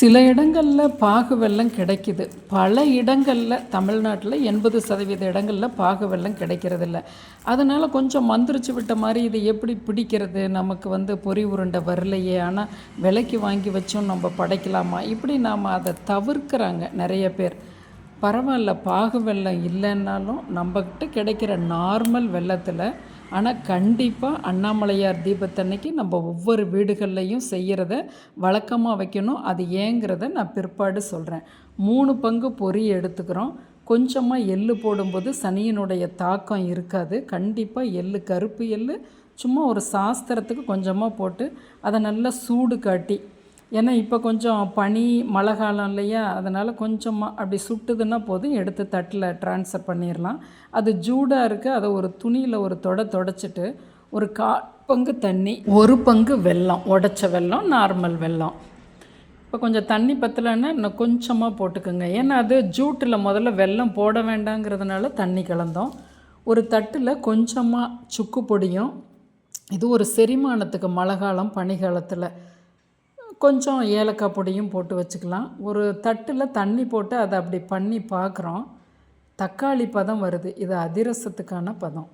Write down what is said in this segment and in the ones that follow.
சில இடங்களில் பாகு வெள்ளம் கிடைக்குது. பல இடங்களில் தமிழ்நாட்டில் எண்பது சதவீத இடங்களில் பாகு வெல்லம் கிடைக்கிறதில்ல. அதனால் கொஞ்சம் மந்திரிச்சு விட்ட மாதிரி இது எப்படி பிடிக்கிறது? நமக்கு வந்து பொறி உருண்டை வரலையே. ஆனால் விலைக்கு வாங்கி வச்சும் நம்ம படைக்கலாமா? இப்படி நாம் அதை தவிர்க்கிறாங்க நிறைய பேர். பரவாயில்ல பாகு வெல்லம் இல்லைன்னாலும் நம்மக்கிட்ட கிடைக்கிற நார்மல் வெள்ளத்தில் ஆனால் கண்டிப்பாக அண்ணாமலையார் தீபத்தன்னைக்கு நம்ம ஒவ்வொரு வீடுகள்லையும் செய்கிறத வழக்கமாக வைக்கணும். அது ஏங்கிறத நான் பிற்பாடு சொல்கிறேன் மூணு பங்கு பொறி எடுத்துக்கிறோம். கொஞ்சமாக எள்ளு போடும்போது சனியினுடைய தாக்கம் இருக்காது. கண்டிப்பாக எள்ளு கருப்பு எள்ளு சும்மா ஒரு சாஸ்திரத்துக்கு கொஞ்சமாக போட்டு அதை நல்லா சூடு காட்டி ஏன்னா இப்போ கொஞ்சம் பனி மழை காலம் இல்லையா? அதனால் கொஞ்சமாக அப்படி சுட்டுதுன்னா போதும் எடுத்து தட்டில் ட்ரான்ஸ்ஃபர் பண்ணிடலாம் அது ஜூடாக இருக்குது அதை ஒரு துணியில் ஒரு தொட தொடச்சிட்டு ஒரு கா பங்கு தண்ணி ஒரு பங்கு வெல்லம் உடச்ச வெல்லம் நார்மல் வெல்லம். இப்போ கொஞ்சம் தண்ணி பத்தலைன்னா இன்னும் கொஞ்சமாக போட்டுக்கோங்க. ஏன்னா அது ஜூட்டில் முதல்ல வெல்லம் போட வேண்டாங்கிறதுனால தண்ணி கலந்தோம். ஒரு தட்டில் கொஞ்சமாக சுக்கு பொடியும் இது ஒரு செரிமானத்துக்கு மழை காலம் பனிகாலத்தில் கொஞ்சம் ஏலக்காய் பொடியும் போட்டு வச்சுக்கலாம். ஒரு தட்டில் தண்ணி போட்டு அதை அப்படி பண்ணி பார்க்குறோம் தக்காளி பதம் வருது. இது அதிரசத்துக்கான பதம்.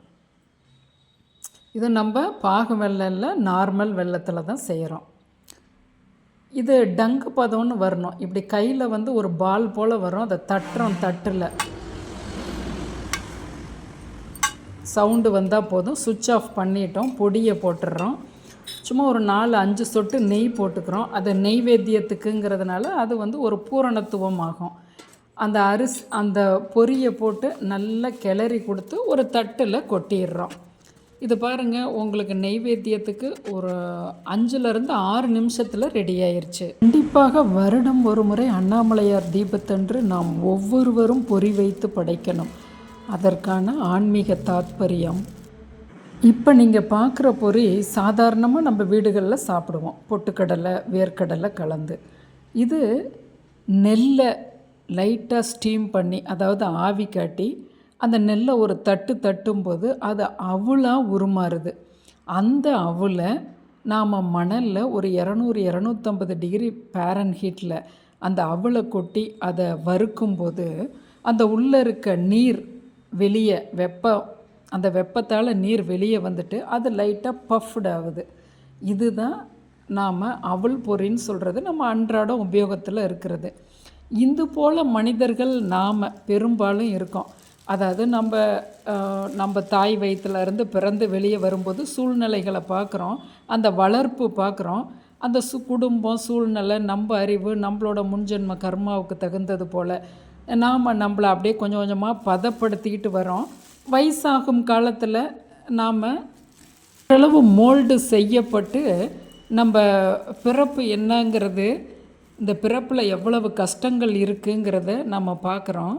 இது நம்ம பாகு வெள்ளத்தில் நார்மல் வெள்ளத்தில் தான் செய்கிறோம் இது டங்கு பதம்னு வரணும். இப்படி கையில் வந்து ஒரு பால் போல் வரும். அதை தட்டுறோம் தட்டில். சவுண்டு வந்தால் போதும். சுவிட்ச் ஆஃப் பண்ணிட்டோம். பொடியை போட்டுடுறோம் சும்மா ஒரு நாலு அஞ்சு சொட்டு நெய் போட்டுக்கிறோம். அது நெய்வேத்தியத்துக்குங்கிறதுனால அது வந்து ஒரு பூரணத்துவம் ஆகும் அந்த அரிசி அந்த பொரியை போட்டு நல்லா கிளறி கொடுத்து ஒரு தட்டில் கொட்டிடுறோம். இது பாருங்கள் உங்களுக்கு நெய்வேத்தியத்துக்கு ஒரு அஞ்சுலேருந்து ஆறு நிமிஷத்தில் ரெடி ஆயிடுச்சு கண்டிப்பாக வருடம் ஒரு முறை அண்ணாமலையார் தீபத்தன்று நாம் ஒவ்வொருவரும் பொறி வைத்து படைக்கணும். அதற்கான ஆன்மீக தாத்பரியம். இப்போ நீங்கள் பார்க்குற பொறி சாதாரணமாக நம்ம வீடுகளில் சாப்பிடுவோம். பொட்டுக்கடலை வேர்க்கடலை கலந்து. இது நெல்லை லைட்டாக ஸ்டீம் பண்ணி அதாவது ஆவி காட்டி அந்த நெல்லை ஒரு தட்டு தட்டும்போது அது அவுளாக உருமாறுது. அந்த அவுளை நாம் மணலில் ஒரு இரநூறு இரநூத்தம்பது டிகிரி பேரன் ஹீட்டில் அந்த அவளை கொட்டி அதை வறுக்கும்போது அந்த உள்ளே இருக்க நீர் வெளியே வெப்பம் அந்த வெப்பத்தால் நீர் வெளியே வந்துட்டு அது லைட்டாக பஃப்டு ஆகுது. இதுதான் நாம் அவல் பொறின்னு சொல்கிறது நம்ம அன்றாட உபயோகத்தில் இருக்கிறது. இது போல் மனிதர்கள் நாம் பெரும்பாலும் இருக்கோம். அதாவது நம்ம நம்ம தாய் வயிற்றுல இருந்து பிறந்து வெளியே வரும்போது சூழ்நிலைகளை பார்க்குறோம் அந்த வளர்ப்பு பார்க்குறோம் அந்த சு குடும்பம் சூழ்நிலை நம்ம அறிவு நம்மளோட முன்ஜென்ம கர்மாவுக்கு தகுந்தது போல் நாம் நம்மளை அப்படியே கொஞ்சம் கொஞ்சமாக பதப்படுத்திக்கிட்டு வரோம் வயசாகும் காலத்தில் நாம் ஓரளவு மோல்டு செய்யப்பட்டு நம்ம பிறப்பு என்னங்கிறது இந்த பிறப்பில் எவ்வளவு கஷ்டங்கள் இருக்குங்கிறத நம்ம பார்க்குறோம்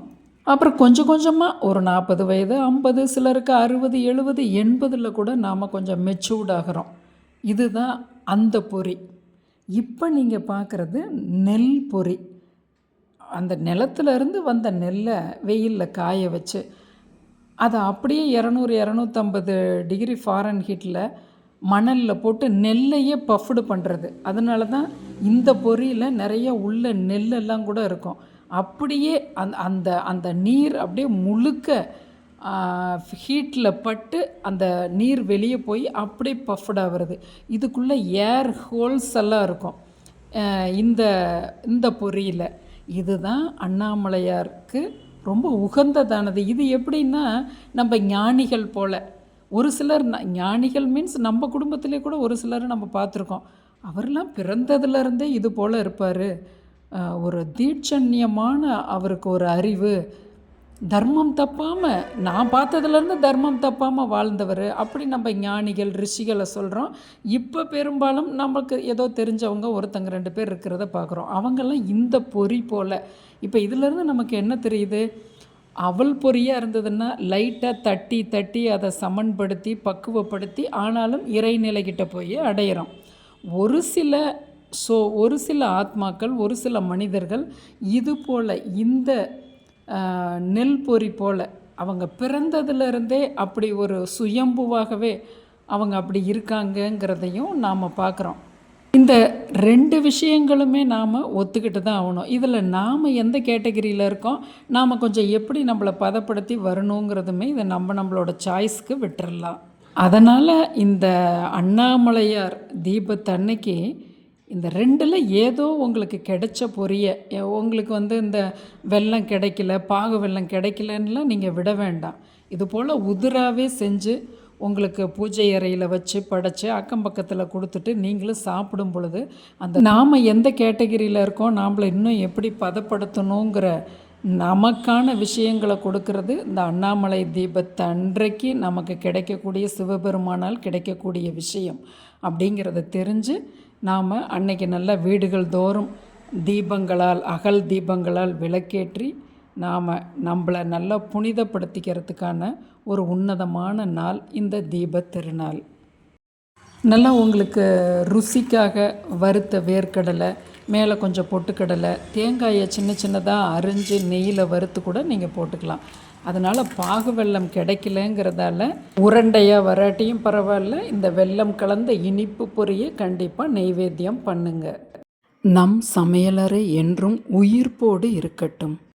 அப்புறம் கொஞ்சம் கொஞ்சமாக ஒரு நாற்பது வயது ஐம்பது சிலருக்கு அறுபது எழுபது எண்பதில் கூட நாம் கொஞ்சம் மெச்சூர்ட் ஆகிறோம். இதுதான் அந்த பொறி. இப்போ நீங்கள் பார்க்குறது நெல் பொறி. அந்த நிலத்துலேருந்து வந்த நெல்லை வெயிலில் காய வச்சு அதை அப்படியே இரநூறு இரநூத்தம்பது டிகிரி ஃபாரன் ஹீட்டில் மணலில் போட்டு நெல்லையே பஃப்டு பண்ணுறது அதனால தான் இந்த பொரியில் நிறைய உள்ள நெல்லெல்லாம் கூட இருக்கும். அப்படியே அந்த அந்த அந்த நீர் அப்படியே முழுக்க ஹீட்டில் பட்டு அந்த நீர் வெளியே போய் அப்படியே பஃப்டாக வருது இதுக்குள்ளே ஏர் ஹோல்ஸ் எல்லாம் இருக்கும். இந்த இந்த பொரியில். இதுதான் அண்ணாமலையாருக்கு ரொம்ப உகந்ததானது. இது எப்படின்னா நம்ம ஞானிகள் போல். ஒரு சிலர் ஞானிகள் மீன்ஸ் நம்ம குடும்பத்திலே கூட ஒரு சிலர் நம்ம பார்த்துருக்கோம். அவரெல்லாம் பிறந்ததுலேருந்தே இது போல் இருப்பார். ஒரு தீட்சண்யமான அவருக்கு ஒரு அறிவு. தர்மம் தப்பாமல் நான் பார்த்ததுலேருந்து தர்மம் தப்பாமல் வாழ்ந்தவர். அப்படி நம்ம ஞானிகள் ரிஷிகளை சொல்கிறோம் இப்போ பெரும்பாலும் நமக்கு ஏதோ தெரிஞ்சவங்க ஒருத்தங்க ரெண்டு பேர் இருக்கிறத பார்க்குறோம் அவங்கெல்லாம் இந்த பொறி போல். இப்போ இதிலேருந்து நமக்கு என்ன தெரியுது? அவள் பொறியாக இருந்ததுன்னா லைட்டாக தட்டி தட்டி அதை சமன்படுத்தி பக்குவப்படுத்தி ஆனாலும் இறைநிலைக்கிட்ட போய் அடையிறோம். ஒரு சில ஸோ ஒரு சில ஆத்மாக்கள் ஒரு சில மனிதர்கள் இது போல் இந்த நெல் பொறி போல். அவங்க பிறந்ததுலேருந்தே அப்படி ஒரு சுயம்புவாகவே அவங்க அப்படி இருக்காங்கங்கிறதையும் நாம் பார்க்குறோம் இந்த ரெண்டு விஷயங்களுமே நாம் ஒத்துக்கிட்டு தான் ஆகணும். இதில் நாம் எந்த கேட்டகரியில் இருக்கோம் நாம் கொஞ்சம் எப்படி நம்மளை பதப்படுத்தி வரணுங்கிறதுமே இதை நம்ம நம்மளோட சாய்ஸ்க்கு விட்டுறலாம். அதனால் இந்த அண்ணாமலையார் தீபத்தன்னைக்கு இந்த ரெண்டில் ஏதோ உங்களுக்கு கிடைச்ச பொரிய உங்களுக்கு வந்து இந்த வெல்லம் கிடைக்கல பாகு வெள்ளம் கிடைக்கலன்னெலாம் நீங்கள் விட வேண்டாம். இது போல் உதிராகவே செஞ்சு உங்களுக்கு பூஜை அறையில் வச்சு படைச்சி அக்கம் பக்கத்தில் கொடுத்துட்டு நீங்களும் சாப்பிடும் பொழுது அந்த நாம் எந்த கேட்டகிரியில் இருக்கோம் நாமளை இன்னும் எப்படி பதப்படுத்தணுங்கிற நமக்கான விஷயங்களை கொடுக்கறது இந்த அண்ணாமலை தீபத்தை அன்றைக்கு நமக்கு கிடைக்கக்கூடிய சிவபெருமானால் கிடைக்கக்கூடிய விஷயம் அப்படிங்கிறத தெரிஞ்சு நாம் அன்னைக்கு நல்ல வீடுகள் தோறும் தீபங்களால் அகல் தீபங்களால் விளக்கேற்றி நாம் நம்மளை நல்லா புனிதப்படுத்திக்கிறதுக்கான ஒரு உன்னதமான நாள் இந்த தீப திருநாள். நல்லா உங்களுக்கு ருசிக்காக வறுத்த வேர்க்கடலை மேலே கொஞ்சம் பொட்டுக்கடலை தேங்காயை சின்ன சின்னதாக அரிஞ்சு நெய்யில் வறுத்து கூட நீங்கள் போட்டுக்கலாம். அதனால் பாகு வெள்ளம் கிடைக்கலங்கிறதால உருண்டையாக வராட்டியும் பரவாயில்ல இந்த வெள்ளம் கலந்த இனிப்பு பொரியை கண்டிப்பாக நெய்வேத்தியம் பண்ணுங்க. நம் சமையலறை என்றும் உயிர்ப்போடு இருக்கட்டும்.